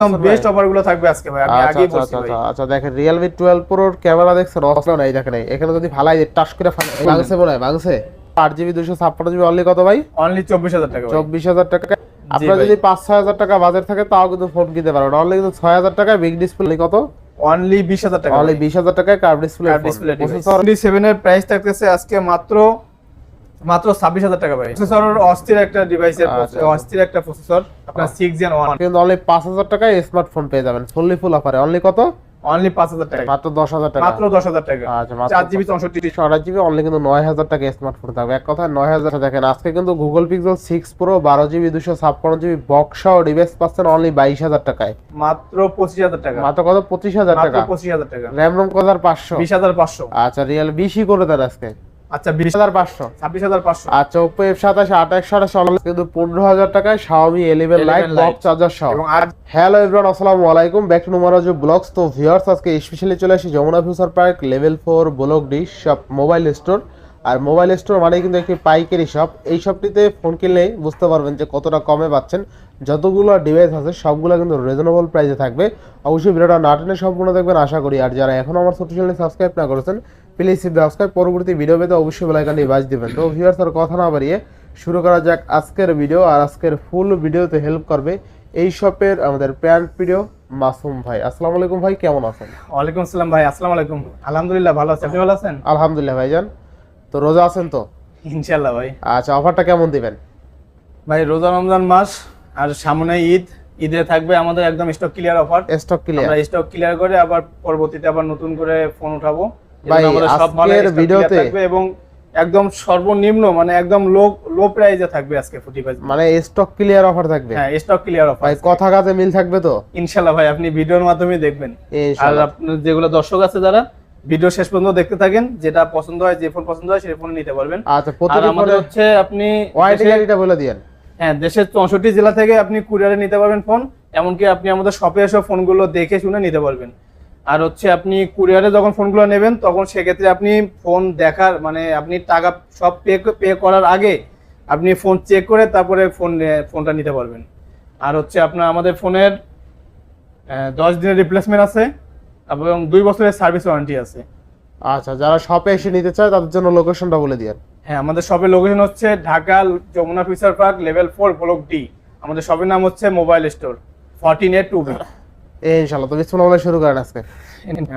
Best অফারগুলো থাকবে আজকে ভাই আমি আচ্ছা আগেই আচ্ছা বলছি আচ্ছা ভাই। দেখেন রিয়েলমি টুয়েলভ প্রোর ক্যামেরা দেখছেন? অসলো নাই দেখেন এখানে যদি ফালাই টাচ করে ভাঙছে মনে হয় ভাঙছে? আট জিবি দুশো ছাপ্পান্ন জিবি অনলি কত ভাই? অনলি চব্বিশ হাজার টাকা আপনার যদি থাকে তাও কিন্তু ফোন কিনতে পারবেন। অনলি কিন্তু বিগ ডিসপ্লে কত? অনলি বিশ হাজার টাকা অনলি বিশ হাজার টাকায় কার্ভ ডিসপ্লে এর প্রাইস থাকতেছে আজকে মাত্র মাত্র ছাব্বিশ হাজার টাকা ভাই। প্রসেসর অস্থির একটা আচ্ছা। অস্থির একটা প্রসেসর আপনার সিক্স জেন ওয়ান কিন্তু অনলি পাঁচ হাজার টাকায় স্মার্টফোন পেয়ে যাবেন ফুললি ফুল অফারে অনলি কত? অনলি পাঁচ হাজার টাকা। মাত্র দশ হাজার টাকা। মাত্র দশ হাজার টাকা। আচ্ছা মাত্র চার জিবি চৌষট্টি। আড়াই জিবি অনলি কিন্তু নয় হাজার টাকা স্মার্টফোন থাকবে। এক কথায় নয় হাজার দেখেন আজকে কিন্তু গুগল পিক্সেল সিক্স প্রো বারো জিবি দুশো ছাপ্পান্ন জিবি বক্স সহ ডিভাইস পাচ্ছেন অনলি বাইশ হাজার টাকায়। মাত্র পঁচিশ হাজার টাকা। মাত্র কত? পঁচিশ হাজার টাকা। পঁচিশ হাজার টাকা। র্যাম রোম কত? আর পাঁচশো। বিশ হাজার পাঁচশো। আচ্ছা রিয়েল বিশই করে দেন আজকে। আচ্ছা বিশ বিশ হাজার পাঁচশো ছাব্বিশ হাজার পাঁচশো। আচ্ছা ওপো এফ সাতাশ আঠাশ আঠাশ কিন্তু পনেরো হাজার টাকায় Xiaomi eleven 11 lite box charger সহ। এবং আর হ্যালো এভরিওয়ান আসসালামু আলাইকুম। ব্যাক টু নুমারাজু ব্লগস তো ভিউয়ার্স আজকে স্পেশালি চলে আসি Jamuna future park level four block D shop mobile store আর মোবাইল স্টোর মানে কিন্তু একটি পাইকারি শপ এই শপটিতে ফোন কিনলে বুঝতে পারবেন যে কতটা কমে পাচ্ছেন। যতগুলো ডিভাইস আছে সবগুলো কিন্তু রিজনেবল প্রাইসে থাকবে। অবশ্যই ভিডিওটা না টেনে সম্পূর্ণ দেখবেন আশা করি। আর যারা এখনও আমার ছোট চ্যানেল সাবস্ক্রাইব না করেছেন প্লিজ সাবস্ক্রাইব পরবর্তী ভিডিও পেতে অবশ্যই বেলাইকানটি বাজ দিবেন। তো ভিউয়ার্স আর কথা না বাড়িয়ে শুরু করা যাক আজকের ভিডিও আর আজকের ফুল ভিডিওতে হেল্প করবে এই শপের আমাদের প্যান্ট ভিডিও মাসুম ভাই। আসসালামু আলাইকুম ভাই কেমন আছেন? ওয়ালাইকুম আসসালাম ভাই আসসালামু আলাইকুম। আলহামদুলিল্লাহ ভালো আছি। আপনি ভালো আছেন? আলহামদুলিল্লাহ ভাইজান। তো রোজা আছেন তো? ইনশাল্লাহ ভাই। আচ্ছা অফারটা কেমন দিবেন? ভাই রোজা রমজান মাস আর সামনে ঈদ। ঈদে থাকবে আমাদের একদম stock clear offer stock clear আমরা স্টক ক্লিয়ার করে আবার পরবর্তীতে আবার নতুন করে ফোন উঠাবো। ভাই, আজকের ভিডিওতে- এবং একদম সর্বনিম্ন মানে একদম লো লো প্রাইসে থাকবে আজকে ফুটি ফাইভ মানে স্টক ক্লিয়ার অফার থাকবে? হ্যাঁ স্টক ক্লিয়ার অফার ভাই কথা কাজে মিল থাকবে তো? ইনশাল্লাহ ভাই আপনি ভিডিওর মাধ্যমে দেখবেন। আর ইনশাআল্লাহ আপনার যেগুলো দর্শক আছে যারা ভিডিও শেষ পর্যন্ত দেখতে থাকেন যেটা পছন্দ হয় যে ফোন পছন্দ হয় সেই ফোন নিতে পারবেন। আচ্ছা আমাদের হচ্ছে আপনি ওয়াইড বলে দিয়েন। হ্যাঁ দেশের চৌষট্টি জেলা থেকে আপনি কুরিয়ারে নিতে পারবেন ফোন এমনকি আপনি আমাদের শপে এসে ফোনগুলো দেখে শুনে নিতে পারবেন। আর হচ্ছে আপনি কুরিয়ারে যখন ফোনগুলো নেবেন তখন সেক্ষেত্রে আপনি ফোন দেখার মানে আপনি টাকা সব পে পে করার আগে আপনি ফোন চেক করে তারপরে ফোন ফোনটা নিতে পারবেন। আর হচ্ছে আপনার আমাদের ফোনের দশ দিনের রিপ্লেসমেন্ট আছে এবং দুই বছরের সার্ভিস ওয়ারেন্টি আছে। আচ্ছা যারা শপে এসে নিতে চায় তাদের জন্য লোকেশনটা বলে দিয়েন। হ্যাঁ আমাদের শপের লোকেশন হচ্ছে Dhaka Jamuna future park level four block D আমাদের শপের নাম হচ্ছে mobile store fourteen A two B ইনশাআল্লাহ তো বিসমিল্লাহ শুরু করেন আজকে।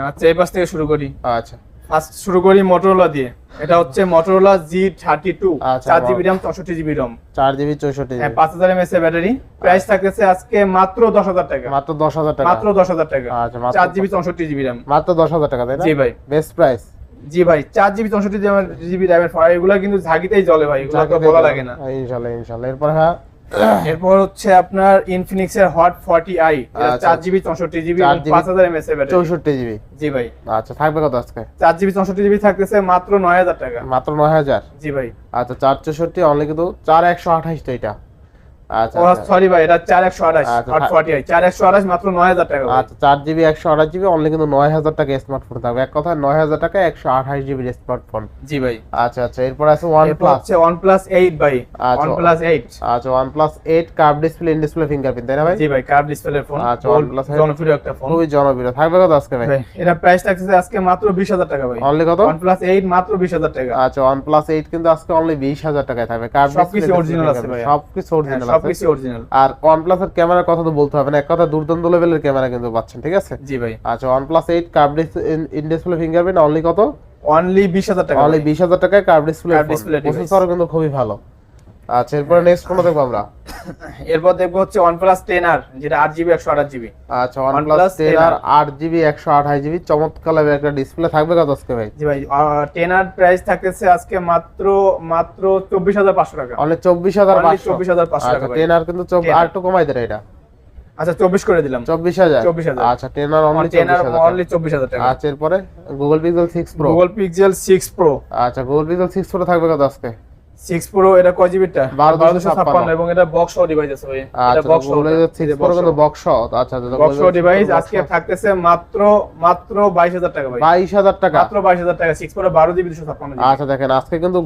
আচ্ছা এই পাশ থেকে শুরু করি। আচ্ছা। ফার্স্ট শুরু করি মোটরোলা দিয়ে। এটা হচ্ছে মোটরোলা জি থার্টি টু চার জিবি র্যাম চৌষট্টি জিবি রম চার জিবি চৌষট্টি হ্যাঁ পাঁচ হাজার এমএস এর ব্যাটারি। প্রাইস থাকতেছে আজকে মাত্র দশ হাজার টাকা। মাত্র দশ হাজার টাকা। মাত্র দশ হাজার টাকা। আচ্ছা, চার জিবি চৌষট্টি জিবি র্যাম মাত্র দশ হাজার টাকা তাই না? জি ভাই। বেস্ট প্রাইস জি ভাই চার জিবি চৌষট্টি জিবি র্যামের ফোন এগুলো কিন্তু ঝাঁকিতেই চলে ভাই এগুলো বলা লাগে না। ইনশাআল্লাহ ইনশাআল্লাহ। এরপর হ্যাঁ এরপর হচ্ছে আপনার ইনফিনিক্স এর হট ফর্টি আই চার জিবি চৌষট্টি জিবি 4 পাঁচ হাজার এমএস এর ব্যাটারি চৌষট্টি জিবি। জি ভাই। আচ্ছা থাকবে কত আজকে? চার জিবি চৌষট্টি জিবি থাকতেছে মাত্র নয় হাজার টাকা। মাত্র নয় হাজার? জি ভাই। আচ্ছা চার চৌষট্টি অনলি কিন্তু চার একশো আঠাশ তো এটা। সরি ভাই এটা চার একশো আঠাশ আচ্ছা, হট ফর্টি চার একশো আঠাশ মাত্র নয় হাজার টাকা আচ্ছা চার জিবি একশো আঠাশ জিবি অনলি কিন্তু নয় হাজার টাকা স্মার্টফোন থাকবে। এক কথা নয় হাজার টাকা একশো আঠাশ জিবির স্মার্টফোন জি ভাই। আচ্ছা আচ্ছা এরপর আছে one plus one plus eight ভাই আচ্ছা। ওয়ান প্লাস এইট আচ্ছা one plus eight curve display in display fingerprint তাই না ভাই? জি ভাই কার্ভ ডিসপ্লের ফোন আচ্ছা, OnePlus eight। জনপ্রিয় একটা ফোন খুবই জনপ্রিয়। থাকবে কত আজকে ভাই? ভাই এটা প্রাইস থাকতেছে আজকে মাত্র বিশ হাজার টাকা ভাই। অনলি কত? ওয়ান প্লাস এইট মাত্র বিশ হাজার টাকা। আচ্ছা ওয়ান প্লাস এইট কিন্তু আজকে অনলি বিশ হাজার টাকায় থাকবে। কার্ভ সবকিছু আছে। সবকিছু হ্যাঁ, অরিজিনাল সবকিছু অরিজিনাল আর OnePlus এর ক্যামেরার কথা তো বলতে হবে না। এক কথা দুর্দান্ত লেভেলের ক্যামেরা কিন্তু পাচ্ছেন ঠিক আছে? জি ভাই। আচ্ছা plus eight curve in display fingerprint only কত? অনলি বিশ হাজার টাকা অনলি বিশ হাজার টাকায় কার্ভ ডিসপ্লে প্রসেসর কিন্তু খুবই ভালো। আচ্ছা এরপরে নেক্সট কোনটা দেখব আমরা? এরপর দেখব হচ্ছে টেন আর যেটা আট জিবি একশো আঠাশ জিবি আচ্ছা one OnePlus plus ten 10R আর আট জিবি একশো আঠাশ জিবি চমৎকার level একটা ডিসপ্লে থাকবে কত আজকে ভাই? জি ভাই টেন আর প্রাইস থাকতেছে আজকে মাত্র মাত্র চব্বিশ হাজার পাঁচশো টাকা। অনলি চব্বিশ হাজার Only পাঁচশো? 24,500 টাকা ভাই। টেন আর কিন্তু চব- 10R আর একটু কমাই দেয় এটা। আচ্ছা চব্বিশ করে দিলাম। চব্বিশ হাজার? 24,000 আচ্ছা ten R only ten R চব্বিশ হাজার অনলি চব্বিশ হাজার টাকা। আচ্ছা এরপরে Google Pixel six pro Google Pixel six pro আচ্ছা গুগল পিক্সেল সিক্স প্রো থাকবে কত আজকে? সিক্স প্রো এটা কয় জিবিটা বারো দুশো বারোশো ছাপ্পান্ন। ছাপ্পান্ন। এবং এটা বক্স সহ ডিভাইস আছে ভাই। এটা আচ্ছা বক্স প্রো কিন্তু বক্স আচ্ছা বক্স সহ ডিভাইস আজকে থাকতেছে মাত্র মাত্র বাইশ হাজার টাকা ভাই। বাইশ হাজার টাকা। মাত্র বাইশ হাজার টাকা সিক্স প্রো বারো জিবি দুশো ছাপ্পান্ন জিবি আচ্ছা দেখেন আজকে কিন্তু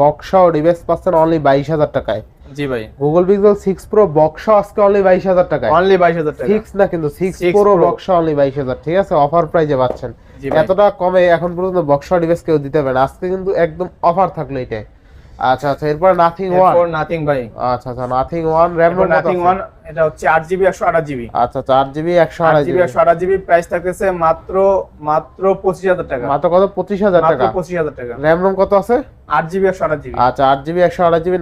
বক্স সহ ডিভাইস পাচ্ছেন অনলি বাইশ হাজার টাকায়। জি ভাই। Google Pixel six pro box আজকে অনলি অনলি টাকা। সিক্স না কিন্তু 6 প্রো বক্স অনলি বাইশ হাজার। ঠিক আছে? অফার প্রাইজে পাচ্ছেন। এতটা কমে এখন পর্যন্ত বক্স ডিভাইস কেউ দিতে পারে আজকে কিন্তু একদম অফার থাকল এটাই। আচ্ছা আচ্ছা এরপর নাথিং ওয়ান এরপর নাথিং ভাই। আচ্ছা আচ্ছা nothing one RAM nothing one এটা হচ্ছে আচ্ছা চার জিবি একশো আট আড়াই জিবি জিবি একশো আঠাশ জিবি প্রাইস থাকতেছে মাত্র মাত্র পঁচিশ হাজার টাকা। মাত্র কত? পঁচিশ হাজার মাত্র টাকা। পঁচিশ হাজার টাকা। র্যাম রোম কত আছে? আট জিবি একশো আঠাশ জিবি আচ্ছা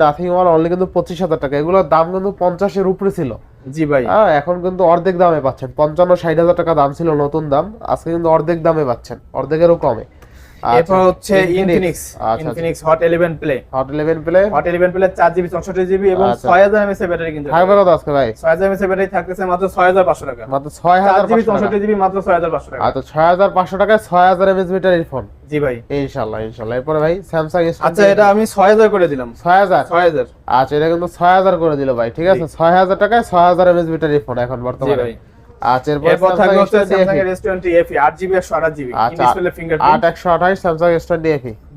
নাথিং ওয়ান অনলি কিন্তু পঁচিশ হাজার টাকা। এগুলোর দাম কিন্তু পঞ্চাশের উপরে ছিল। জি ভাই। হ্যাঁ এখন কিন্তু অর্ধেক দামে পাচ্ছেন। পঞ্চান্ন ষাট হাজার টাকা দাম ছিল নতুন দাম। আজকে কিন্তু অর্ধেক দামে পাচ্ছেন। অর্ধেকেরও কমে। এরপর হচ্ছে ইনফিনিক্স আচ্ছা Infinix hot eleven play hot eleven play hot eleven play চার জিবি চৌষট্টি জিবি এবং আচ্ছা। ছয় হাজার এমএস ব্যাটারি কিন্তু থাকবে কত আজকে ভাই ছয় হাজার এমএস ব্যাটারি থাকতেছে মাত্র ছয় হাজার পাঁচশো টাকা মাত্র ছয় চার হাজার জিবি পাঁচশো টাকা। চৌষট্টি জিবি মাত্র ছয় হাজার পাঁচশো টাকা আচ্ছা ছয় হাজার পাঁচশো টাকায় ছয় হাজার এমএস ব্যাটারির ফোন জি ভাই ইনশাল্লাহ ইনশাল্লাহ এরপরে ভাই স্যামসাং আচ্ছা এটা আমি ছয় হাজার করে দিলাম ছয় হাজার ছয় হাজার আচ্ছা এটা কিন্তু ছয় হাজার করে দিল ভাই ঠিক আছে ছয় হাজার টাকায় ছয় হাজার এমএস ব্যাটারির ফোন এখন জি বর্তমানে ভাই আচ্ছা এরপর থাকবে হচ্ছে আঠাশ জিবি আচ্ছা ডিসপ্লে ফিঙ্গারপ্রিন্ট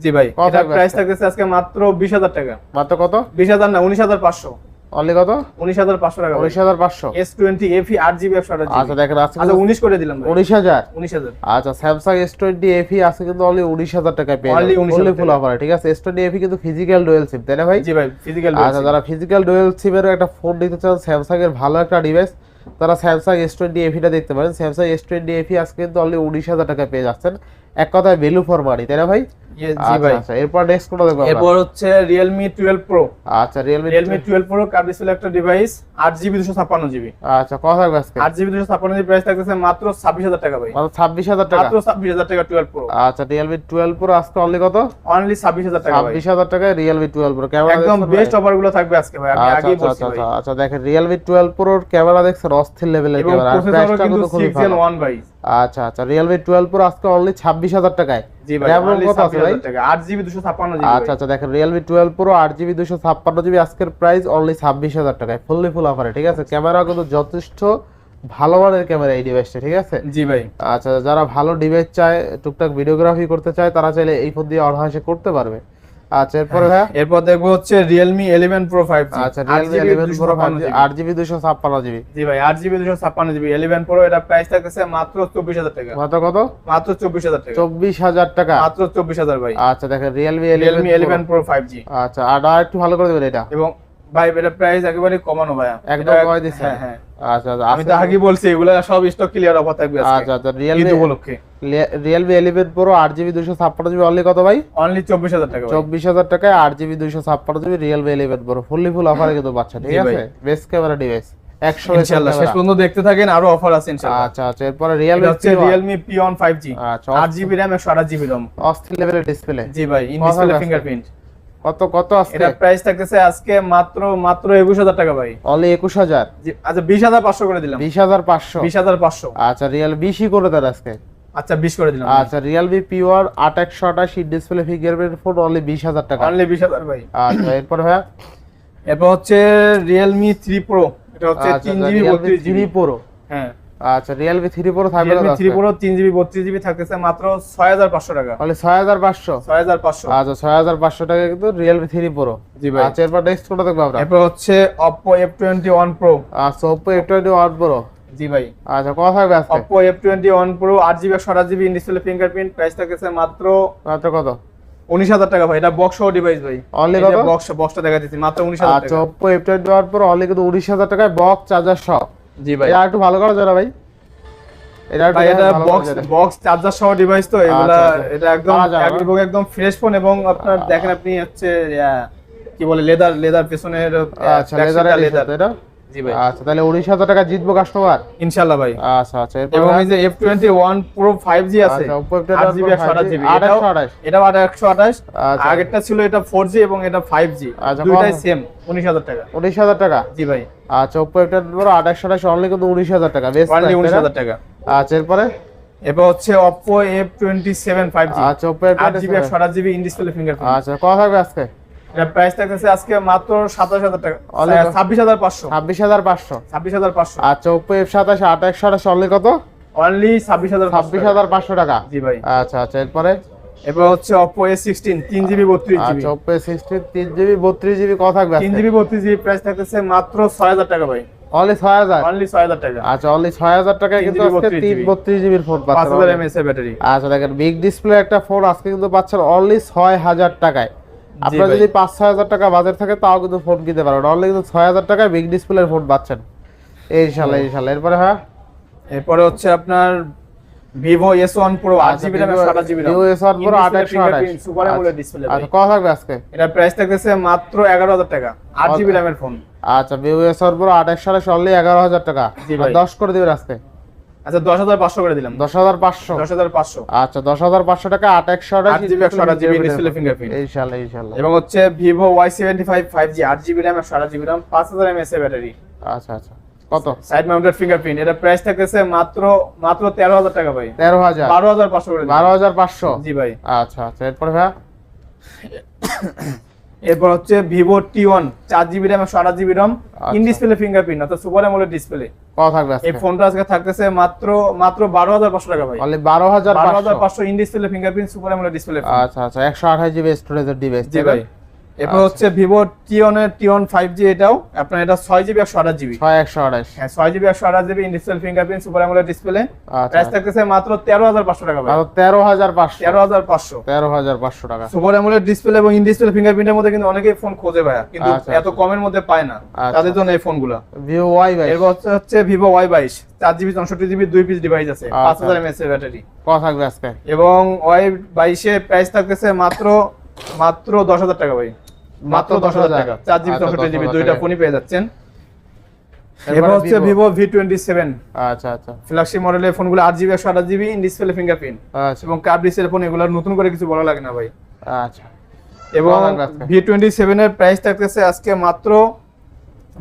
জি ভাই এটা প্রাইস আজকে? থাকতেছে আজকে মাত্র বিশ হাজার টাকা। মাত্র কত? বিশ হাজার না উনিশ হাজার পাঁচশো। অনলি কত? উনিশ হাজার পাঁচশো টাকা উনিশ হাজার পাঁচশো। এস টোয়েন্টি এফি আট জিবি একশো আঠাশ আচ্ছা দেখেন আজকে আচ্ছা উনিশ করে দিলাম ভাই। উনিশ হাজার। উনিশ হাজার। আচ্ছা স্যামসাং এস টোয়েন্টি এফি আছে কিন্তু অনলি উনিশ হাজার টাকায় পেয়ে Only 19,000 ফুল অফার ঠিক আছে? এস টোয়েন্টি এফি কিন্তু ফিজিক্যাল ডুয়েল সিম তাই না ভাই? জি ভাই ফিজিক্যাল আচ্ছা যারা ফিজিক্যাল ডুয়েল সিমের একটা ফোন নিতে চান স্যামসাং এর ভালো একটা ডিভাইস তারা স্যামসাং এস টোয়েন্টি এফিটা দেখতে পারেন। স্যামসাং এস টোয়েন্টি এফি আজকে কিন্তু অনলি উনিশ হাজার টাকা পেয়ে যাচ্ছেন। এক কথায় ভ্যালু ফর মানি তাই না ভাই? জি আচ্ছা ভাই। আচ্ছা এরপর নেক্সট কোনটা দেখব এরপর হচ্ছে রিয়েলমি টুয়েলভ প্রো আচ্ছা কার্ড ডিসপ্লে একটা ডিভাইস আচ্ছা কত থাকবে আজকে? প্রাইস থাকতেছে মাত্র ছাব্বিশ হাজার টাকা ভাই। মাত্র টাকা? মাত্র টাকা আচ্ছা আজকে অনলি কত? অনলি ছাব্বিশ হাজার টাকা ভাই। ছাব্বিশ হাজার টাকায় রিয়েলমি টুয়েলভ প্রো ক্যামেরা একদম বেস্ট অফারগুলো থাকবে আজকে ভাই আমি আচ্ছা আগেই আচ্ছা বলছি আচ্ছা দেখেন ক্যামেরা দেখছেন অস্থির লেভেলের ক্যামেরা কিন্তু ভাই। আচ্ছা আচ্ছা রিয়েলমি টুয়েলভ প্রো আজকে অনলি ছাব্বিশ হাজার টাকায়। জি ভাই RAM কত আছে ভাই? আচ্ছা আচ্ছা দেখেন আজকের প্রাইস অনলি ছাব্বিশ হাজার টাকায় ফুললি ফুল অফারে ঠিক আছে? ক্যামেরা কিন্তু যথেষ্ট ভালো মানের ক্যামেরা এই ডিভাইসটা ঠিক আছে? জি ভাই। আচ্ছা যারা ভালো ডিভাইস চায় টুকটাক ভিডিওগ্রাফি করতে চায় তারা চাইলে এই ফোন দিয়ে অনায়াসে করতে পারবে। আচ্ছা এরপর ভাইয়া এরপর দেখব হচ্ছে রিয়েলমি ইলেভেন প্রো ফাইভ আচ্ছা রিয়েলমি ইলেভেন প্রো আট জিবি দুশো ছাপ্পান্ন জিবি জি ভাই আট জিবি দুশো ছাপ্পান্ন জিবি ইলেভেন প্রো এটা প্রাইস থাকতেছে মাত্র চব্বিশ হাজার টাকা। মাত্র কত? মাত্র চব্বিশ হাজার টাকা। চব্বিশ হাজার টাকা। মাত্র চব্বিশ হাজার ভাই। আচ্ছা দেখেন ইলেভেন প্রো ফাইভ জি আচ্ছা আর আর একটু ভালো করে দেবেন এটা। এবং ভাই এটা প্রাইস একেবারে কমানো ভাই একদম কমাই দিচ্ছে হ্যাঁ হ্যাঁ। আচ্ছা আচ্ছা আমি তো বলছি এগুলা সব স্টক ক্লিয়ার অফার থাকবে আচ্ছা আচ্ছা রিয়েলমি উপলক্ষে। রিয়েলমি ইলেভেন প্রো আট জিবি দুশো ছাপ্পান্ন জিবি অনলি কত ভাই? অনলি চব্বিশ হাজার টাকা ভাই। চব্বিশ হাজার টাকায় আট জিবি দুইশো ছাপ্পান্ন GB Realme eleven pro fully full অফারে কিন্তু পাচ্ছেন ঠিক আছে? বেস্ট ক্যামেরা ডিভাইস একশো ইনশাআল্লাহ শেষ পর্যন্ত দেখতে থাকেন আরও অফার আছে ইনশাআল্লাহ আচ্ছা আচ্ছা এরপরে রিয়েলমি হচ্ছে Realme P one five G আচ্ছা আট জিবি র্যাম একশো আঠাশ জিবি রম অস্থির লেভেলের ডিসপ্লে জি ভাই ইন ডিসপ্লে ফিঙ্গারপ্রিন্ট কত কত আজকে? এটা প্রাইস থাকতেছে আজকে মাত্র মাত্র একুশ হাজার টাকা ভাই। অনলি একুশ হাজার? জি, আচ্ছা বিশ হাজার পাঁচশো করে দিলাম। বিশ হাজার পাঁচশো? বিশ হাজার পাঁচশো। আচ্ছা রিয়েল বিশই করে দেন আজকে। আচ্ছা বিশ করে দিলাম। আচ্ছা রিয়েলমি পিওর আট একশো আঠাশ ডিসপ্লে ফিঙ্গারপ্রিন্ট ফোন অনলি বিশ হাজার টাকা। অনলি বিশ হাজার ভাই। আচ্ছা এরপর ভাইয়া? এরপর হচ্ছে রিয়েলমি থ্রি প্রো এটা হচ্ছে আচ্ছা তিন জিবি বত্রিশ থ্রি জিবি প্রো হ্যাঁ। আচ্ছা রিয়েলমি থ্রি প্রো থাকবে থ্রি প্রো তিন জিবি জিবি থাকতেছে মাত্র ছয় হাজার পাঁচশো টাকা। ছয় হাজার পাঁচশো? আচ্ছা ছয় হাজার পাঁচশো টাকা কিন্তু রিয়েলমি থ্রি প্রো জি ভাই। আচ্ছা এরপর নেক্সট কোনটা দেখব আমরা? এরপর হচ্ছে টোয়েন্টি ওয়ান প্রো আচ্ছা টোয়েন্টি ওয়ান প্রো জি ভাই। আচ্ছা কত থাকবে আজকে। আট জিবি একশো আঠাশ জিবি ডিসপ্লে ফিঙ্গারপ্রিন্ট প্রাইস থাকতেছে মাত্র মাত্র কত? উনিশ হাজার টাকা ভাই এটা বক্স সহ ডিভাইস ভাই। অনলি বক্স বক্সটা দেখা দিচ্ছি মাত্র উনিশ হাজার আচ্ছা টোয়েন্টি ওয়ান প্রো অনলি কিন্তু উনিশ হাজার টাকায় বক্স চার্জার সব জি ভাই। এটা একটু ভালো করা যারা ভাই? এটা এটা বক্স বক্স চার্জার সহ ডিভাইস তো এগুলা আচ্ছা, আচ্ছা। এটা একদম একদম ফ্রেশ ফোন এবং আপনার দেখেন আপনি হচ্ছে কি বলে লেদার লেদার পেছনের আচ্ছা লেদার লেদার ভাই আচ্ছা তাহলে উনিশ হাজার টাকা জিতবো কাস্টমার ভাই। আচ্ছা আচ্ছা এবং এই যে F twenty one pro five G আছে। আচ্ছা, Oppo F21 আট জিবি একশো আঠাশ জিবি আট একশো আঠাশ। এটাও একশো আঠাশ। আচ্ছা। আগেরটা ছিল এটা ফোর জি এবং এটা ফাইভ জি আচ্ছা, দুইটাই সেম উনিশ হাজার টাকা। উনিশ হাজার টাকা? জি ভাই। আচ্ছা ওপো আঠাশ অনলি কিন্তু উনিশ হাজার টাকা বেশ উনিশ হাজার টাকা। আচ্ছা এরপরে? হচ্ছে আচ্ছা ইন ডিসপ্লে ফিঙ্গারপ্রিন্ট আচ্ছা কত থাকবে আজকে? এটা প্রাইস থাকতেছে আজকে মাত্র সাতাশ হাজার টাকা। Only কত? ছাব্বিশ হাজার পাঁচশো। ছাব্বিশ হাজার পাঁচশো। ছাব্বিশ হাজার পাঁচশো। আচ্ছা অনলি কত? অনলি ছাব্বিশ হাজার ছাব্বিশ হাজার পাঁচশো টাকা? জি ভাই। আচ্ছা আচ্ছা এরপরে? হচ্ছে আচ্ছা কত থাকবে প্রাইস থাকতেছে মাত্র ছয় হাজার টাকা ভাই। অনলি ছয় হাজার? অনলি ছয় হাজার টাকা। আচ্ছা অনলি ছয় হাজার টাকায় কিন্তু আজকে 32 তিন বত্রিশ জিবির ফোন পাচ্ছেন। এর ব্যাটারি আচ্ছা দেখেন বিগ ডিসপ্লে একটা ফোন আজকে কিন্তু পাচ্ছেন অনলি ছয় হাজার টাকায়। আপনার যদি পাঁচ ছয় হাজার টাকা বাজার থাকে তাও কিন্তু ফোন কিনতে পারবেন। অনলি কিন্তু ছয় হাজার টাকায় বিগ ডিসপ্লের ফোন পাচ্ছেন। ইনশাল্লাহ ইনশাল্লাহ। এরপরে হ্যাঁ? এরপরে হচ্ছে আপনার ভিভো এস ওয়ান প্রো আট জিবি র্যাম সাত GB Vivo S one pro আঠাশ। সুপার অ্যামোলেড ডিসপ্লে আচ্ছা কত থাকবে আজকে? এটা প্রাইস থাকতেছে মাত্র এগারো হাজার টাকা আট জিবি র্যামের ফোন আচ্ছা ভিভো এস ওয়ান প্রো আঠাশ অনলি এগারো হাজার টাকা। দশ করে দিবেন আজকে। আচ্ছা দশ হাজার পাঁচশো করে দিলাম। দশ হাজার পাঁচশো? দশ হাজার পাঁচশো। আচ্ছা দশ হাজার পাঁচশো টাকা আট একশো আঠাশ আট জিবি একশো আঠাশ জিবি ডিসপ্লে ফিঙ্গারপ্রিন্ট ইনশাল্লাহ ইনশাল্লাহ। এবং হচ্ছে ফাইভ ফাইভ জি আট জিবি র্যাম একশো আঠাশ জিবি র্যাম পাঁচ হাজার এমএস এর ব্যাটারি। আচ্ছা আচ্ছা। কত? সাইড মাউন্টেড ফিঙ্গারপ্রিন্ট এটা প্রাইস থাকতেছে মাত্র মাত্র তেরো হাজার টাকা ভাই। তেরো হাজার। বারো হাজার পাঁচশো করে দিলাম। বারো হাজার পাঁচশো? জি ভাই। আচ্ছা আচ্ছা। এরপরে ভাইয়া এরপর হচ্ছে ভিভো টি ওয়ান চার জিবি র্যাম একশো আঠাশ GB RAM. In display fingerprint অর্থাৎ সুপার অ্যামোলেড ডিসপ্লে এই ফোনটা আজকে থাকতেছে মাত্র মাত্র বারো হাজার পাঁচশো টাকা ভাই। বারো হাজার বারো হাজার পাঁচশো পাঁচশো in display fingerprint super AMOLED display আচ্ছা আচ্ছা একশো আঠাশ জিবি স্টোরেজের ডিভাইস জি ভাই। এরপর আচ্ছা। হচ্ছে ভিভো টি ওয়ানের টি ওয়ান ফাইভ জি এটাও। আপনার এটা ছয় জিবি একশো আঠাশ জিবি ছয় একশো আঠাশ। হ্যাঁ ছয় জিবি একশো আঠাশ GB in display fingerprint super AMOLED display আচ্ছা। প্রাইস থাকতেছে মাত্র তেরো হাজার পাঁচশো টাকা তেরো হাজার পাঁচশো। তেরো হাজার পাঁচশো। তেরো হাজার পাঁচশো টাকা। সুপার অ্যামোলেড ডিসপ্লে এবং ইন ফিঙ্গারপ্রিন্টের মধ্যে কিন্তু অনেকেই ফোন খোঁজে ভাইয়া। কিন্তু আচ্ছা, এত কমের মধ্যে পায় না। আচ্ছা। তাদের জন্য এই ফোনগুলো ভিভো ওয়াই ভাই এরপর হচ্ছে- হচ্ছে ভিভো ওয়াই বাইশ। চার জিবি চৌষট্টি জিবি দুই পিস ডিভাইস আছে। আচ্ছা। পাঁচ হাজার এমএস এর ব্যাটারি কথা থাকবে আজকে। এবং ওয়াই বাইশে প্রাইস থাকতেছে মাত্র মাত্র দশ হাজার টাকা ভাই। মাত্র দশ হাজার টাকা। চার জিবি আচ্ছা, চৌষট্টি জিবি দুইটা ফোনই পেয়ে যাচ্ছেন। হচ্ছে ভিভো ভি টোয়েন্টি সেভেন আচ্ছা আচ্ছা। ফ্ল্যাগশিপ মডেলের ফোনগুলো আট জিবি একশো আঠাশ জিবি ইন ডিসপ্লে ফিঙ্গারপ্রিন্ট আচ্ছা। এবং ডিসপ্লে ফোন এগুলো নতুন করে কিছু বলা লাগে না ভাই। আচ্ছা। এবং? ভি টোয়েন্টি প্রাইস থাকতেছে আজকে মাত্র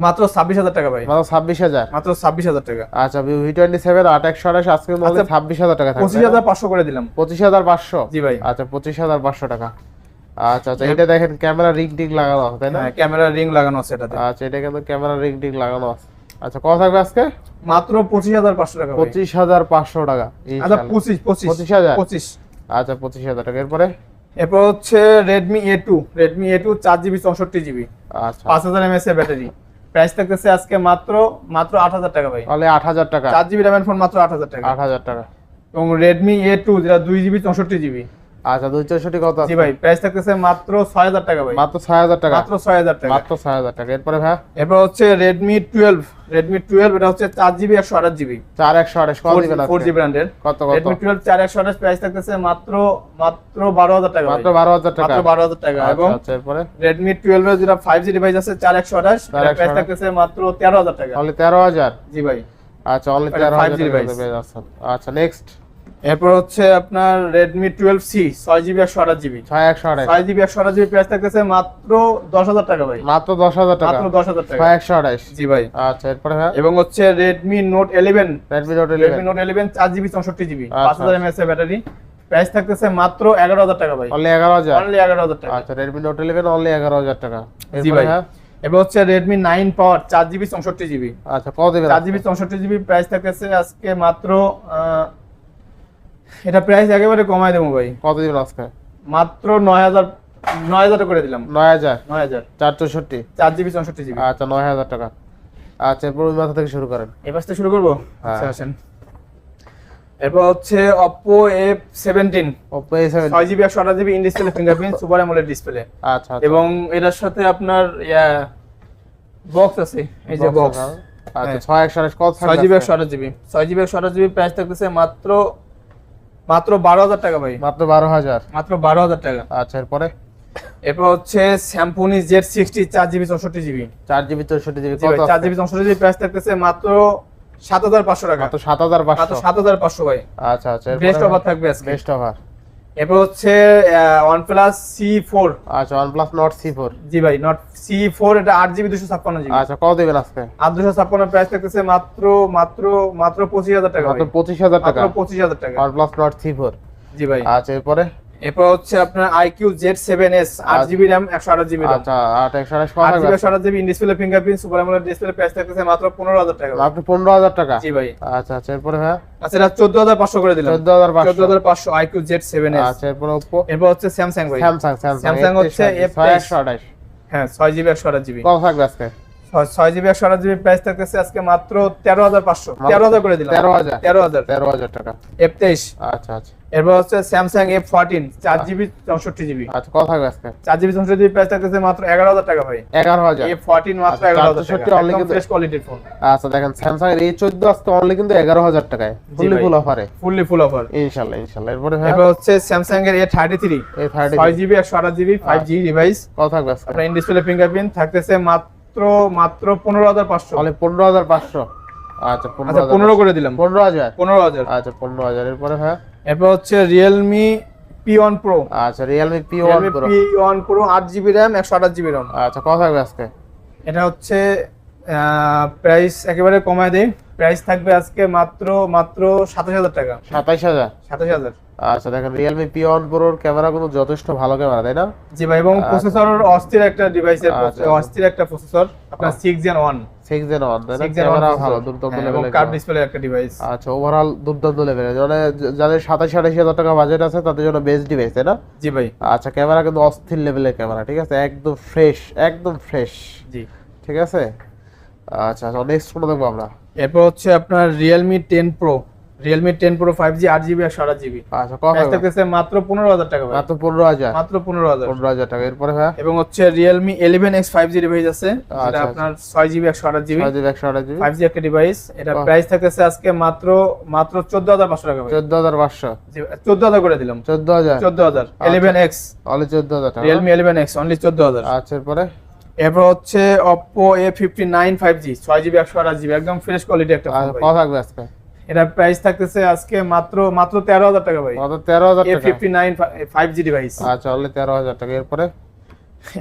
মাত্র ছাব্বিশ হাজার টাকা ভাই। মাত্র ছাব্বিশ হাজার? মাত্র ছাব্বিশ হাজার টাকা। আচ্ছা ভি টোয়েন্টি সেভেন আট একশো আঠাশ আজকে ছাব্বিশ হাজার টাকা পঁচিশ হাজার পাঁচশো করে দিলাম। পঁচিশ হাজার পাঁচশো? জি ভাই। আচ্ছা পঁচিশ হাজার পাঁচশো টাকা। আচ্ছা আচ্ছা এটা দেখেন ক্যামেরা রিং টিং লাগানো আছে তাই না? হ্যাঁ ক্যামেরা রিং লাগানো আছে এটাতে আচ্ছা এটা কিন্তু ক্যামেরা রিং টিং লাগানো আছে। আচ্ছা কত থাকবে আজকে? মাত্র পঁচিশ হাজার পাঁচশো টাকা। পঁচিশ হাজার পাঁচশো টাকা আচ্ছা। পঁচিশ পঁচিশ পঁচিশ হাজার? পঁচিশ। আচ্ছা পঁচিশ হাজার টাকা। এরপরে? এরপর হচ্ছে Redmi A two Redmi A two চার জিবি চৌষট্টি জিবি। আচ্ছা। পাঁচ হাজার এমএস এর ব্যাটারি প্রাইস থাকতেছে আজকে মাত্র মাত্র আট হাজার টাকা ভাই। তাহলে আট হাজার টাকা। চার জিবি র্যামের ফোন মাত্র আট হাজার টাকা। আট হাজার টাকা। এবং রেডমি এ টু যেটা দুই জিবি চৌষট্টি জিবি। আচ্ছা দুই চৌষট্টি কত জি? ভাই প্রাইস থাকতেছে মাত্র ছয় হাজার টাকা ভাই। মাত্র ছয় হাজার টাকা। মাত্র ছয় হাজার টাকা। মাত্র ছয় হাজার টাকা। এরপরে ভাই? এরপর হচ্ছে রেডমি টুয়েলভ রেডমি টুয়েলভ এটা হচ্ছে চার জিবি একশো আঠাশ জিবি চার একশো আঠাশ ফোর জি আজকে? ব্র্যান্ডের কত কত? রেডমি টুয়েলভ চার একশো আঠাশ প্রাইস থাকতেছে মাত্র মাত্র বারো হাজার টাকা মাত্র। বারো হাজার টাকা। মাত্র বারো হাজার টাকা। আচ্ছা, এবং আচ্ছা এরপরে? রেডমি টুয়েলভ এর যেটা ফাইভ জি ডিভাইস আছে চার একশো আঠাশ 4128 প্রাইস থাকতেছে মাত্র তেরো হাজার টাকা। তাহলে তেরো হাজার? জি ভাই। আচ্ছা অনলি তেরো 5G হাজার আচ্ছা নেক্সট এরপর হচ্ছে আপনার রেডমি টুয়েলভ সি ছয় জিবি একশো আঠাশ জিবি ছয় একশো আঠাশ। ছয় জিবি একশো আঠাশ জিবি প্রাইস থাকতেছে মাত্র দশ হাজার টাকা ভাই। মাত্র দশ হাজার টাকা। মাত্র দশ হাজার টাকা। ছয় একশো আঠাশ। জি ভাই। আচ্ছা এরপরে হ্যাঁ? এবং হচ্ছে Redmi note eleven Redmi note Redmi eleven note eleven চার জিবি চৌষট্টি জিবি পাঁচ হাজার এমএস এর ব্যাটারি প্রাইস থাকতেছে মাত্র এগারো হাজার টাকা ভাই। অনলি এগারো হাজার? অনলি এগারো হাজার টাকা। আচ্ছা রেডমি নোট ইলেভেন অনলি এগারো হাজার টাকা। জি ভাই। হ্যাঁ? এবার হচ্ছে রেডমি নাইন পাওয়ার চার জিবি চৌষট্টি জিবি আচ্ছা কত দেবেন চার জিবি চৌষট্টি জিবি প্রাইস থাকতেছে আজকে মাত্র আহ, এটা প্রাইস একেবারে কমাই দেবো ভাই। কত দিবেন আজকে? মাত্র নয় হাজার নয় হাজার করে দিলাম। নয় হাজার? নয় হাজার। চার চৌষট্টি? চার জিবি চৌষট্টি জিবি। আচ্ছা নয় হাজার টাকা। আচ্ছা এরপর ওই মাথা থেকে শুরু করেন। এবার থেকে শুরু করব? হ্যাঁ। আচ্ছা আসেন। এরপর হচ্ছে F seventeen Oppo A seven ছয় GB in display fingerprint super AMOLED display আচ্ছা এবং এটার সাথে আপনার বক্স আছে। এই যে বক্স আচ্ছা হ্যাঁ। ছয় একশো আঠাশ কত ছয় জিবি থাকবে একশো আঠাশ জিবি। ছয় জিবি একশো আঠাশ জিবি প্রাইস থাকতেছে মাত্র মাত্র বারো হাজার টাকা ভাই। মাত্র বারো হাজার। মাত্র বারো হাজার টাকা। আচ্ছা এরপরে? এরপর হচ্ছে স্যামপুনি জেড সিক্সটি চার জিবি চৌষট্টি জিবি। চার জিবি চৌষট্টি জিবি চার জিবি চৌষট্টি জিবি প্রাইস থাকতেছে মাত্র সাত হাজার পাঁচশো টাকা। সাত হাজার পাঁচশো। সাত হাজার পাঁচশো ভাই। আচ্ছা আচ্ছা বেস্ট অফার থাকবে বেস্ট অফার এরপর হচ্ছে সি ফোর আচ্ছা OnePlus সি ফোর জি ভাই সি ফোর এটা আট জিবি দুশো ছাপ্পান্ন জিবি আচ্ছা কত দিবেন আজকে? আট দুশো ছাপ্পান্ন প্রাইস থাকতেছে মাত্র মাত্র মাত্র পঁচিশ হাজার টাকা মাত্র ভাই। পঁচিশ হাজার টাকা। মাত্র পঁচিশ হাজার টাকা। One plus not C four জি ভাই। আচ্ছা এরপরে? এরপর হচ্ছে আপনার আইকিউ জেড সেভেন এস আট জিবি র্যাম একশো আঠাশ জিবি আচ্ছা আট একশো আঠাশ GB display fingerprint super AMOLED display price থাকতেছে মাত্র পনেরো হাজার টাকা। আপনি পনেরো হাজার টাকা? জি ভাই। আচ্ছা আচ্ছা এরপরে হ্যাঁ আচ্ছা এটা চোদ্দ হাজার পাঁচশো করে দিলাম। চোদ্দ হাজার চোদ্দ হাজার পাঁচশো আইকিউ জেড সেভেন এস আচ্ছা এরপরে ওপো এরপর হচ্ছে স্যামসাং ভাই। স্যামসাং স্যামসাং Samsung হচ্ছে F23 একশো আঠাশ। হ্যাঁ ছয় জিবি একশো আঠাশ জিবি। কত থাকবে আজকে? ছয় জিবি একশো আঠাশ জিবি প্রাইস থাকতেছে আজকে মাত্র তেরো হাজার পাঁচশো। তেরো হাজার করে দিলাম। তেরো হাজার। তেরো হাজার। তেরো হাজার টাকা। এফ তেইশ। আচ্ছা আচ্ছা। এরপর হচ্ছে স্যামসাং এফ ফোরটিন চার জিবি চৌষট্টি জিবি আচ্ছা থাকবে আজকে? চার জিবি চৌষট্টি জিবি প্রাইস থাকতেছে মাত্র এগারো হাজার টাকা ভাই। এগারো হাজার। এফ ফোরটিন মাত্র আচ্ছা, এগারো হাজার টাকা। একদম ফ্রেশ কোয়ালিটির ফোন আচ্ছা দেখেন স্যামসাং এর এই চোদ্দ আজকে অনলি কিন্তু এগারো হাজার টাকায়। ফুললি ফুল অফারে ফুললি ফুল অফার ইনশাল্লাহ ইনশাল্লাহ। এরপরে এরপর হচ্ছে স্যামসাং এর এ থার্টি থ্রি ছয় জিবি একশো আঠাশ জিবি ফাইভ জি ডিভাইস কত থাকবে আপনার ইন ডিসপ্লে ফিঙ্গারপ্রিন্ট থাকতেছে মাত্র মাত্র পনেরো হাজার পাঁচশো। মানে পনেরো হাজার পাঁচশো। আচ্ছা আচ্ছা পনেরো করে দিলাম। পনেরো হাজার? পনেরো হাজার। আচ্ছা পনেরো হাজার। এরপরে হ্যাঁ এরপর হচ্ছে রিয়েলমি পি ওয়ান প্রো আচ্ছা Realme P one pro P one pro আট জিবি র্যাম একশো আঠাশ জিবি র্যাম আচ্ছা কত থাকবে আজকে? এটা হচ্ছে প্রাইস একেবারে কমায় দেয় প্রাইস থাকবে আজকে মাত্র মাত্র সাতাশ হাজার টাকা। সাতাইশ হাজার? সাতাশ হাজার। আচ্ছা দেখেন রিয়েলমি পি ওয়ান প্রোর ক্যামেরা কিন্তু যথেষ্ট ভালো ক্যামেরা তাই না? জি ভাই এবং প্রসেসর অস্থির একটা ডিভাইসের আচ্ছা। অস্থির একটা প্রসেসর আপনার six gen one six gen one তাই না? ক্যামেরা ভালো দুর্দান্ত লেভেলের কার্ভ ডিসপ্লে একটা ডিভাইস আচ্ছা ওভারঅল দুর্দান্ত লেভেলের মানে যাদের সাতাশ আঠাশ হাজার টাকা বাজেট আছে তাদের জন্য বেস্ট ডিভাইস তাই না? জি ভাই। আচ্ছা ক্যামেরা কিন্তু অস্থির লেভেলের ক্যামেরা ঠিক আছে? একদম ফ্রেশ একদম ফ্রেশ জি। ঠিক আছে? আচ্ছা আচ্ছা নেক্সট কোনটা দেখব আমরা। এরপর হচ্ছে আপনার Realme ten pro Realme ten pro five G আট জিবি একশো আঠাশ জিবি আচ্ছা থাকতেছে মাত্র পনেরো হাজার টাকা মাত্র পনেরো হাজার? মাত্র পনেরো হাজার। পনেরো হাজার টাকা। এরপরে হ্যাঁ এবং হচ্ছে Realme eleven X five G device আছে যেটা আচ্ছা। আপনার ছয় জিবি একশো আঠাশ জিবি জিবি একশো আঠাশ জিবি ফাইভ জি একটা ডিভাইস এটা প্রাইস থাকতেছে আজকে মাত্র মাত্র চোদ্দ হাজার পাঁচশো টাকা চোদ্দ হাজার পাঁচশো। চোদ্দ হাজার করে দিলাম। চোদ্দ হাজার? চোদ্দ হাজার। ইলেভেন এক্স অনলি চোদ্দ হাজার রিয়েলমি ইলেভেন এক্স অনলি চোদ্দ হাজার। আচ্ছা এরপরে? এরপর হচ্ছে ছয় জিবি একশো আঠাশ জিবি একদম ফ্রেশ কোয়ালিটি একটা কত থাকবে আজকে? এটা প্রাইস থাকতেছে আজকে মাত্র মাত্র তেরো হাজার টাকা ভাই। কত তেরো হাজার এ টাকা fifty nine five G device আচ্ছা তেরো হাজার টাকা। এরপরে?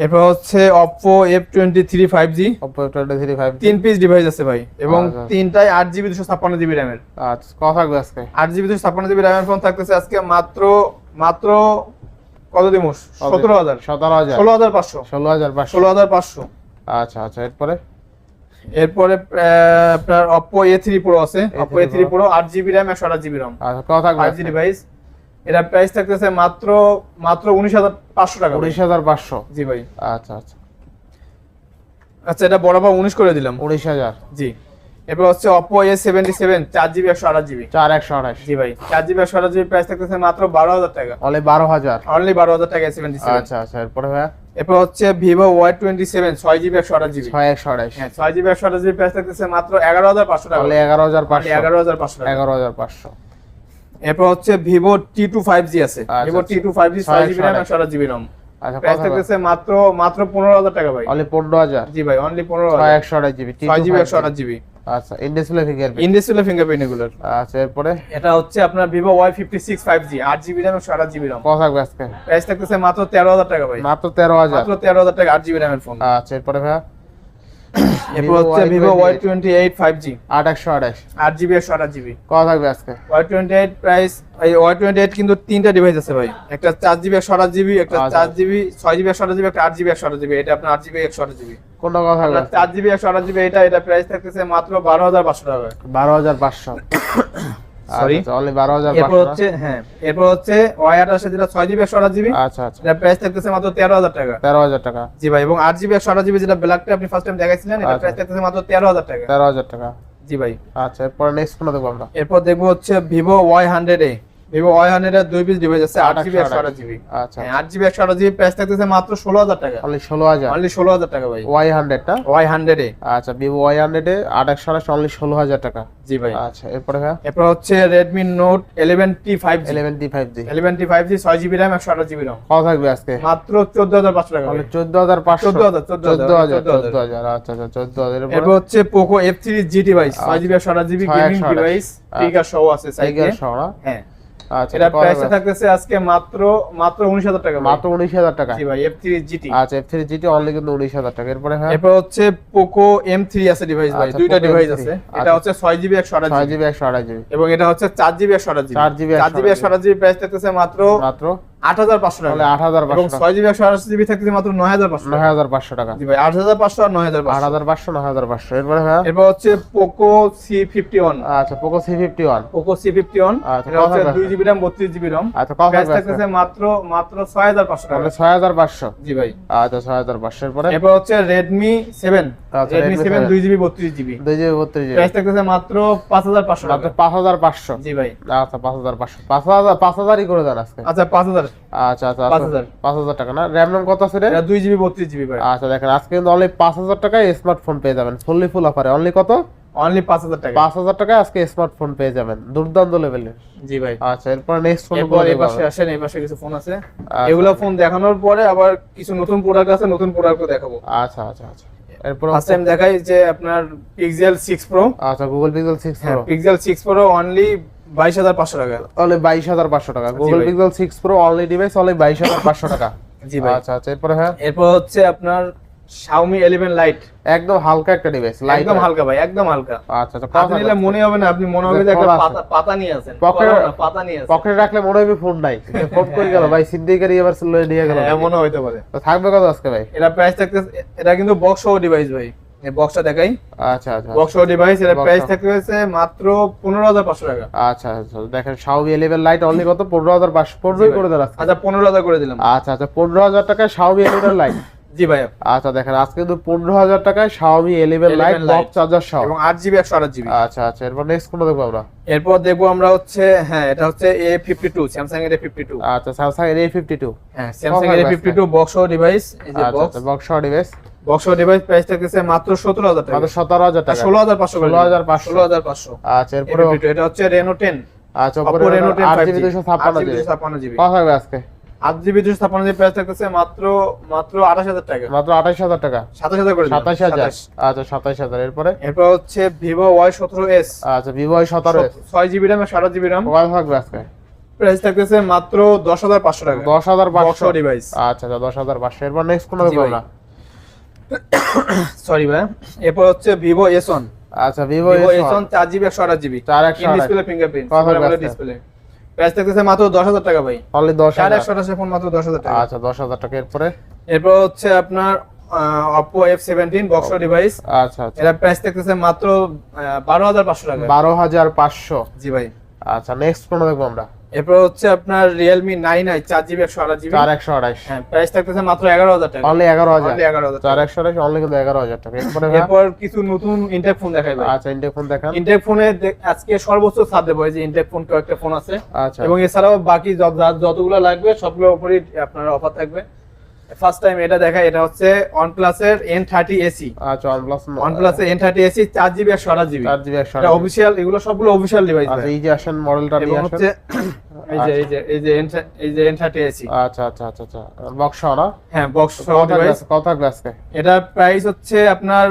এরপর হচ্ছে three five G Oppo three five তিন পিস ডিভাইস আছে ভাই এবং। তিনটাই আট জিবি দুশো ছাপ্পান্ন জিবি র্যামের আচ্ছা কত থাকবে আজকে। আট জিবি দুশো ছাপ্পান্ন জিবি র্যামের ফোন থাকতেছে আজকে মাত্র মাত্র কত দিব? সতেরো হাজার। সতেরো হাজার। ষোলো হাজার পাঁচশো। ষোলো হাজার পাঁচশো। ষোলো হাজার পাঁচশো। আচ্ছা আচ্ছা এরপরে? এরপরে আপনার অপো এ থ্রি প্রো আছে। অপো এ থ্রি প্রো আট জিবি র্যাম একশো আঠাশ জিবি র্যাম আচ্ছা কত থাকবে? ফাইভ জি ডিভাইস এটা প্রাইস থাকতেছে মাত্র মাত্র উনিশ হাজার পাঁচশো টাকা। উনিশ হাজার পাঁচশো। জি ভাই। আচ্ছা আচ্ছা। আচ্ছা এটা বরাবর উনিশ করে দিলাম। উনিশ হাজার। জি। এরপর হচ্ছে অপো এ সেভেন্টি সেভেন চার জিবি একশো আঠাশ জিবি চার একশো আঠাশ। জি ভাই চার জিবি একশো আঠাশ জিবি প্রাইস থাকতেছে মাত্র বারো হাজার টাকা। অনলি বারো হাজার। অনলি বারো হাজার টাকা সেভেন্টি সেভেন আচ্ছা আচ্ছা এরপরে ভাইয়া? এরপর হচ্ছে ভিভো ওয়াই টোয়েন্টি সেভেন ছয় জিবি একশো আঠাশ জিবি ছয় একশো আঠাশ। হ্যাঁ ছয় জিবি একশো আঠাশ জিবি প্রাইস থাকতেছে মাত্র এগারো হাজার পাঁচশো টাকা। এগারো হাজার পাঁচশো। এগারো হাজার পাঁচশো এগারো হাজার পাঁচশো। এরপর হচ্ছে Vivo T two five G আছে। Vivo T two five G ছয় জিবি র্যাম একশো আঠাশ। জিবি রম আচ্ছা প্রাইস থাকতেছে মাত্র মাত্র পনেরো হাজার টাকা ভাই। অনলি পনেরো হাজার। জি ভাই অনলি পনেরো ছয় একশো আঠাশ জিবি ছয় জিবি একশো আঠাশ জিবি আচ্ছা ইনডিসপ্লে ফিঙ্গারপ্রিন্ট ইনডিসপ্লে ফিঙ্গারপ্রিন্ট এগুলোর। আচ্ছা এরপরে? এটা হচ্ছে আপনার Vivo Y fifty six five G আট জিবি র্যাম একশো আঠাশ জিবি রম কত থাকবে আজকে? প্রাইস থাকতেছে মাত্র তেরো হাজার টাকা ভাই। মাত্র তেরো হাজার। মাত্র তেরো হাজার টাকা 8GB RAM এর ফোন আচ্ছা এরপরে ভাইয়া? এরপর হচ্ছে Vivo Y twenty eight five G আট একশো আঠাশ আট জিবি একশো আঠাশ জিবি কত থাকবে আজকে? ওয়াই টোয়েন্টি এইট প্রাইস এই ওয়াই টোয়েন্টি এইট কিন্তু তিনটা ডিভাইস আছে ভাই। একটা চার জিবি একশো আঠাশ জিবি একটা আচ্ছা। চার জিবি ছয় জিবি একশো আঠাশ জিবি একটা আট জিবি একশো আঠাশ জিবি এটা আপনার আট জিবি একশো আঠাশ জিবি কোনটা থাকবে? চার জিবি একশো আঠাশ জিবি এটা এটা প্রাইস থাকতেছে মাত্র বারো হাজার পাঁচশো টাকা। বারো হাজার পাঁচশো। অনলি হাজার এরপর হচ্ছে হ্যাঁ এরপর হচ্ছে ওয়াই আঠাশে যেটা ছয় জিবি একশো আঠাশ জিবি আচ্ছা আচ্ছা। এটা প্রাইস থাকতেছে মাত্র তেরো হাজার টাকা। তেরো হাজার টাকা। জি ভাই এবং আট জিবি একশো আঠাশ জিবি যেটা ব্ল্যাকটা আপনি ফার্স্ট টাইম দেখাইছিলেন এটা আচ্ছা। প্রাইস থাকতেছে মাত্র তেরো হাজার টাকা। তেরো হাজার টাকা। জি ভাই। আচ্ছা এরপরে নেক্সট কোনটা দেখব আমরা? এরপর দেখব হচ্ছে Vivo Y hundred A Vivo Y hundred দুই পিস ডিভাইস আছে আট জিবি একশো আঠাশ জিবি আচ্ছা হ্যাঁ আট জিবি একশো আঠাশ জিবি প্রাইস থাকতেছে মাত্র ষোলো হাজার টাকা। অনলি ষোলো হাজার। অনলি ষোলো হাজার টাকা ভাই। ওয়াই হান্ড্রেডটা ওয়াই হান্ড্রেড এ। আচ্ছা ভিভো ওয়াই হান্ড্রেডে আট একশো আঠাশ অনলি ষোলো হাজার টাকা। জি ভাই। আচ্ছা এরপরে হ্যাঁ এরপর হচ্ছে Redmi Note eleven T five eleven T five G eleven T five G ছয় জিবি র্যাম একশো আঠাশ জিবি রম কত থাকবে আজকে? মাত্র চোদ্দ হাজার পাঁচশো টাকা চোদ্দ হাজার পাঁচশো। 14,000, চোদ্দ হাজার 14,000, চোদ্দ হাজার। আচ্ছা আচ্ছা চোদ্দ হাজার। এরপর? হচ্ছে Poco F three G device ছয় জিবি একশো আঠাশ জিবি গেমিং। ডিভাইস আচ্ছা। সহ আছে টাইগার সহ হ্যাঁ। এটা কত থাকতেছে আজকে মাত্র মাত্র উনিশ হাজার টাকা। মাত্র উনিশ হাজার টাকা। জি ভাই থ্রি আচ্ছা অনলি কিন্তু উনিশ হাজার টাকা। এরপরে হ্যাঁ? এরপর হচ্ছে পোকো এম থ্রি আছে ডিভাইস ভাই আচ্ছা, দুইটা ডিভাইস আছে। আচ্ছা। এটা হচ্ছে ছয় জিবি একশো আঠাশ ছয় জিবি জিবি একশো আঠাশ জিবি এবং এটা হচ্ছে চার জিবি একশো আঠাশ জিবি 4GB চার জিবি একশো আঠাশ জিবি প্রাইস থাকতেছে মাত্র মাত্র? আট হাজার পাঁচশো টাকা। আট হাজার পাঁচশো ছয় জিবি একশো আঠাশ জিবি থাকতেছে মাত্র নয় হাজার পাঁচশো নয় হাজার পাঁচশো টাকা। জি ভাই আট হাজার পাঁচশো আর নয় হাজার আট পাঁচশো হাজার পাঁচশো নয় হাজার পাঁচশো। এরপরে ভাইয়া এরপর হচ্ছে পোকো সি ফিফটি ওয়ান আচ্ছা Poco C fifty one Poco C fifty one আচ্ছা, এটা হচ্ছে কত দুই জিবি র্যাম বত্রিশ জিবি রম আচ্ছা কত প্রাইস থাকতেছে মাত্র মাত্র ছয় হাজার পাঁচশো টাকা। ছয় হাজার পাঁচশো। জি ভাই। আচ্ছা ছয় হাজার পাঁচশো। এরপরে? এরপর হচ্ছে রেডমি সেভেন রেডমি সেভেন দুই জিবি বত্রিশ জিবি। দুই জিবি বত্রিশ জিবি। প্রাইস থাকতেছে মাত্র পাঁচ হাজার পাঁচশো টাকা। পাঁচ হাজার পাঁচশো। জি ভাই। আচ্ছা পাঁচ হাজার পাঁচশো। পাঁচ হাজার পাঁচ হাজারই করে দেন আজকে। আচ্ছা পাঁচ হাজার। আচ্ছা আচ্ছা পাঁচ আচ্ছা। হাজার। পাঁচ হাজার টাকা না? র্যাম কত আছে রে? দুই জিবি বত্রিশ জিবি আচ্ছা দেখেন আজকে কিন্তু অনলি পাঁচ হাজার টাকায় স্মার্টফোন পেয়ে যাবেন ফুললি ফুল অফারে অনলি কত? অনলি পাঁচ হাজার টাকা। পাঁচ হাজার টাকায় আজকে স্মার্টফোন পেয়ে যাবেন দুর্দান্ত লেভেলের জি ভাই। আচ্ছা এরপর নেক্সট ফোন এরপর এই পাশে আসেন এই পাশে কিছু ফোন আছে। এগুলো ফোন দেখানোর পরে আবার কিছু নতুন প্রোডাক্ট আছে নতুন প্রোডাক্টও দেখাবো। আচ্ছা আচ্ছা আচ্ছা। এরপর ফার্স্ট টাইম দেখাই যে আপনার পিক্সেল সিক্স প্রো আচ্ছা গুগল পিক্সেল সিক্স হ্যাঁ Pro Pixel six Pro only বাইশ হাজার পাঁচশো টাকা। অনলি বাইশ হাজার পাঁচশো টাকা। Google Pixel six Pro only device only বাইশ হাজার পাঁচশো টাকা। জি ভাই। আচ্ছা আচ্ছা এরপরে হ্যাঁ? এরপর হচ্ছে আপনার Xiaomi 11 লাইট একদম হালকা একটা ডিভাইস লাইট একদম হালকা ভাই একদম হালকা। আচ্ছা আচ্ছা হাতে নিলে মনে হবে না আপনি মনে হবে যে একটা পাতা পাতা নিয়ে আছেন। Pocket- পাতা নিয়ে আছেন। পকেটে রাখলে মনে হবে ফোন নাই। ফোন করে গেল ভাই এবার লয়ে নিয়ে গেল হ্যাঁ, হইতে পারে। তো থাকবে কত আজকে ভাই? এটা প্রাইস থাকতে এটা কিন্তু বক্স সহ ডিভাইস ভাই। এই বক্সটা দেখাই। আচ্ছা আচ্ছা বক্স ডিভাইস এর প্রাইস। থাকতেছে মাত্র পনেরো হাজার পাঁচশো টাকা। আচ্ছা আচ্ছা দেখেন Xiaomi 11 লাইট অনলি কত? পনেরো হাজার পাঁচশো পনেরোই করে দিলাম আচ্ছা পনেরো হাজার করে দিলাম। আচ্ছা আচ্ছা পনেরো হাজার টাকায় Xiaomi 11 লাইট জি ভাইয়া। আচ্ছা দেখেন আজকে কিন্তু পনেরো হাজার টাকায় Xiaomi 11 লাইট 11 বক্স চার্জার সহ। এবং আট জিবি একশো আট জিবি আচ্ছা আচ্ছা এরপর নেক্সট কোনটা দেখব আমরা? এরপর দেখব আমরা হচ্ছে হ্যাঁ এটা হচ্ছে এ ফিফটি টু স্যামসাং এর এ ফিফটি টু আচ্ছা স্যামসাং এর A52 হ্যাঁ স্যামসাং এর A fifty two box device box device box device price থাকতেছে মাত্র সতেরো হাজার টাকা। মাত্র সতেরো হাজার টাকা। ষোলো হাজার পাঁচশো 16,500 ষোলো হাজার পাঁচশো। আচ্ছা এরপরে এটা হচ্ছে রেনো টেন আচ্ছা Oppo উপরে Reno 10 আট জিবি 5G, দুশো ছাপ্পান্ন আট জিবি জিবি দুশো ছাপ্পান্ন জিবি কত থাকবে আজকে? আট জিবি দুশো ছাপ্পান্ন জিবি প্রাইস থাকতেছে মাত্র মাত্র আঠাশ হাজার টাকা। মাত্র আঠাশ হাজার টাকা। সাতাশ হাজার করে সাতাশ হাজার। আচ্ছা সাতাশ হাজার। এরপরে? এরপর হচ্ছে ভিভো ওয়াই সতেরো এস। আচ্ছা ভিভো ওয়াই সতেরো ছয় জিবি র্যাম সাত জিবি র্যাম। কত থাকবে আজকে? প্রাইস থাকতেছে মাত্র দশ হাজার পাঁচশো টাকা। দশ হাজার পাঁচশো। ডিভাইস আচ্ছা আচ্ছা দশ হাজার পাঁচশো। এরপর নেক্সট কোন জি সরি ভাই। এরপর হচ্ছে ভিভো এস ওয়ান। আচ্ছা ভিভো এস ওয়ান। চার জিবি একশো আঠাশ জিবি। চার একশো ডিসপ্লে ফিঙ্গারপ্রিন্ট? ডিসপ্লে প্রাইস থাকতেছে মাত্র দশ হাজার টাকা ভাই। অনলি ফোন মাত্র দশ হাজার টাকা। আচ্ছা দশ হাজার টাকা এরপরে? এরপর হচ্ছে আপনার বক্স ডিভাইস আচ্ছা আচ্ছা। প্রাইস থাকতেছে মাত্র বারো হাজার পাঁচশো টাকা। বারো হাজার পাঁচশো। জি ভাই। আচ্ছা নেক্সট কোন দেখব আমরা। এরপর হচ্ছে আপনার রিয়েলমি নাইন আই চার জিবি একশো আঠাশ জিবি। চার একশো আঠাশ হ্যাঁ প্রাইস থাকতেছে মাত্র এগারো হাজার টাকা। অনলি এগারো হাজার। Only 11,000 চার একশো আঠাশ অনলি কিন্তু এগারো হাজার টাকা। এরপরে এরপর কিছু নতুন ইনটেক ফোন দেখাই আচ্ছা ইন্ডিয়া ফোন দেখান। ইনটেক ফোনে আজকে সর্বোচ্চ ছাড় দেবো এই যে ইনটেক ফোন কয়েকটা ফোন আছে। আচ্ছা। এবং এছাড়াও বাকি যতগুলো লাগবে সবগুলোর উপরই আপনার অফার থাকবে। ফার্স্ট টাইম এটা দেখা এটা হচ্ছে এন থার্টি এসি আচ্ছা ওয়ানপ্লাস ওয়ানপ্লাসের এন থার্টি এসি চার জিবি একশো আঠাশ জিবি। চার জিবি একশো এটা অফিসিয়াল এগুলো সবগুলো অফিসিয়াল ডিভাইস আচ্ছা এই যে আসেন মডেলটা নিয়ে আসেন। এই যে এই যে এই যে এই যে এন থার্টি এসি আচ্ছা আচ্ছা আচ্ছা আচ্ছা। বক্স না? হ্যাঁ বক্স ডিভাইস কত আজকে এটা প্রাইস হচ্ছে আপনার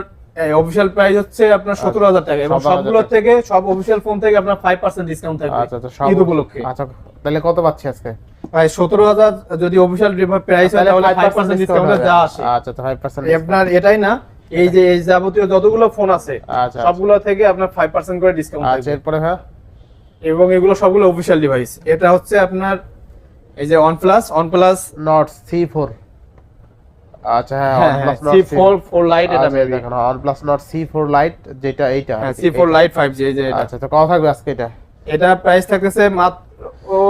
অফিসিয়াল প্রাইস হচ্ছে আপনার সতেরো হাজার টাকা। এবং 17,000 সবগুলোর থেকে সব অফিসিয়াল ফোন থেকে আপনার ফাইভ পার্সেন্ট ডিসকাউন্ট থাকবে আচ্ছা আচ্ছা ঈদ উপলক্ষে। আচ্ছা তাহলে কত পাচ্ছি আজকে? ভাই সতেরো হাজার যদি অফিসিয়াল প্রাইস হয় তাহলে ফাইভ পার্সেন্ট ডিসকাউন্ট যা আসে। আচ্ছা তো ফাইভ পার্সেন্ট আপনার এটাই না এই যে এই যাবতীয় যতগুলো ফোন আছে আচ্ছা সবগুলো থেকে আপনার ফাইভ পার্সেন্ট করে ডিসকাউন্ট আচ্ছা এরপরে হ্যাঁ এবং এগুলো সবগুলো অফিসিয়াল ডিভাইস এটা হচ্ছে আপনার এই যে OnePlus OnePlus Nord C four আচ্ছা হ্যাঁ হ্যাঁ OnePlus Nord সি ফোর ফোর লাইট এটা আচ্ছা, মেবি দেখেন OnePlus Nord C4 Lite যেটা এইটা। হ্যাঁ C four Lite five G এই যে এটা। আচ্ছা তো কত থাকবে আজকে এটা? এটা প্রাইস থাকতেছে মাত্র ও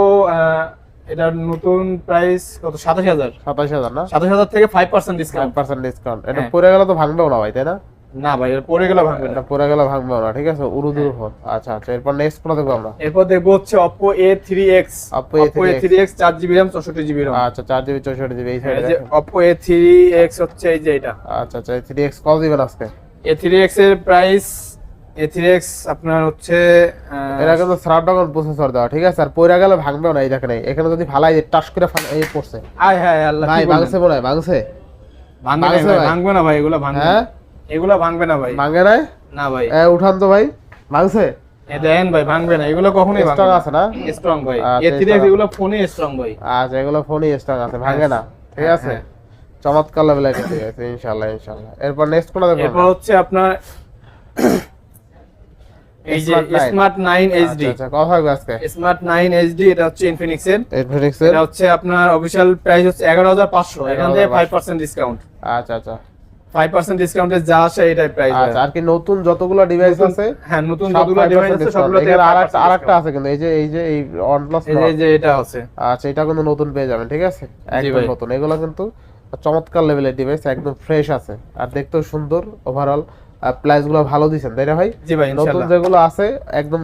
এটার নতুন প্রাইস কত? সাতাশ হাজার। সাতাশ হাজার না? সাতাশ হাজার থেকে five percent discount percent discount এটা হ্যাঁ। পরে গেলে তো ভাঙবেও না ভাই তাই না? না ভাই এটা পরে গেলে ভাঙবে না। পরে গেলে ভাঙবেও না ঠিক আছে? উরুদুর ফোন আচ্ছা আচ্ছা এরপর নেক্সট কোন দেখব আমরা। এরপর দেখব হচ্ছে Oppo A3X Oppo Oppo A3X চার জিবি র্যাম চৌষট্টি জিবি র্যাম আচ্ছা চার জিবি চৌষট্টি জিবি এই এই সাইডে যে Oppo A3X হচ্ছে এই যে এটা। আচ্ছা আচ্ছা থ্রি এক্স কত দিবেন আজকে? A3X এর প্রাইস A3X আপনার হচ্ছে আহ, এটা কিন্তু স্ন্যাপড্রাগন প্রসেসর দেওয়া ঠিক আছে? আর পরে গেলে ভাঙবেও না এই দেখেন এখানে যদি ফালাই দিয়ে টাস করে ফাল- এই পড়ছে। আয় হ্যাঁ আল্লাহ ভাই ভাঙছে মনে হয় ভাঙছে। ভাঙবে না ভাই, ভাই? ভাঙবে না ভাই এগুলো ভাঙবে। হ্যাঁ? না এগুলো ভাঙবে না ভাই। ভাঙে নাই? না ভাই। এ, উঠান তো ভাই। ভাঙছে? এ দেন ভাই ভাঙবে না এগুলো কখনোই ভাঙবে আছে না? স্ট্রং ভাই। আচ্ছা, A3X strong। এগুলো ফোনে স্ট্রং ভাই। আচ্ছা এগুলো ফোনই স্টক আছে ভাঙে না। ঠিক হ্যাঁ, আছে? হ্যাঁ। চমৎকার লেভেলের ইনশাআল্লাহ ইনশাআল্লাহ। এরপর নেক্সট কোনটা দেখব এরপর হচ্ছে আপনার এই যে Smart nine। Smart nine HD আচ্ছা আচ্ছা কথা থাকবে আজকে। স্মার্ট নাইন এইচডি এটা হচ্ছে ইনফিনিক্স এর। ইনফিনিক্স এটা হচ্ছে আপনার অফিসিয়াল প্রাইস হচ্ছে এগারো হাজার পাঁচশো। এখান থেকে ফাইভ পার্সেন্ট ডিসকাউন্ট আচ্ছা আচ্ছা। ফাইভ পার্সেন্ট ডিসকাউন্টে যা আসে এটাই প্রাইস আচ্ছা আর কি নতুন যতগুলো ডিভাইস আছে হ্যাঁ নতুন যতগুলো ডিভাইস আছে সবগুলোতে আরেকটা আরেকটা আছে কিন্তু এই যে এই যে এই OnePlus এই এই যে এটা আছে। আচ্ছা এটা কিন্তু নতুন পেয়ে যাবেন ঠিক আছে? একদম নতুন। এগুলো কিন্তু চমৎকার লেভেলের ডিভাইস একদম ফ্রেশ আছে। আর দেখতেও সুন্দর ওভারঅল প্রাইসগুলো ভালো দিচ্ছেন তাই না ভাই? জি ভাই নতুন যেগুলো আছে একদম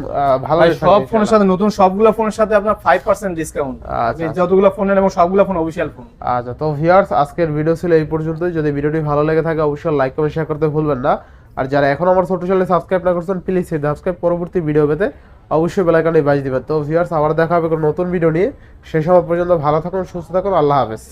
ভালো সব ফোনের সাথে নতুন সবগুলো ফোনের সাথে আপনার ফাইভ পার্সেন্ট ডিসকাউন্ট আচ্ছা যতগুলো ফোনের এবং সবগুলো ফোন অফিসিয়াল ফোন আচ্ছা তো ভিউয়ার্স আজকের ভিডিও ছিল এই পর্যন্তই। যদি ভিডিওটি ভালো লেগে থাকে অবশ্যই লাইক কমেন্ট শেয়ার করতে ভুলবেন না। আর যারা এখন আমার ছোট চ্যানেলে সাবস্ক্রাইব না করছেন প্লিজ সাবস্ক্রাইব পরবর্তী ভিডিও পেতে অবশ্যই বেলাইকানে বাজ দিবেন। তো ভিউয়ার্স আবার দেখা হবে কোনো নতুন ভিডিও নিয়ে। সেই সময় পর্যন্ত ভালো থাকুন সুস্থ থাকুন আল্লাহ হাফেজ।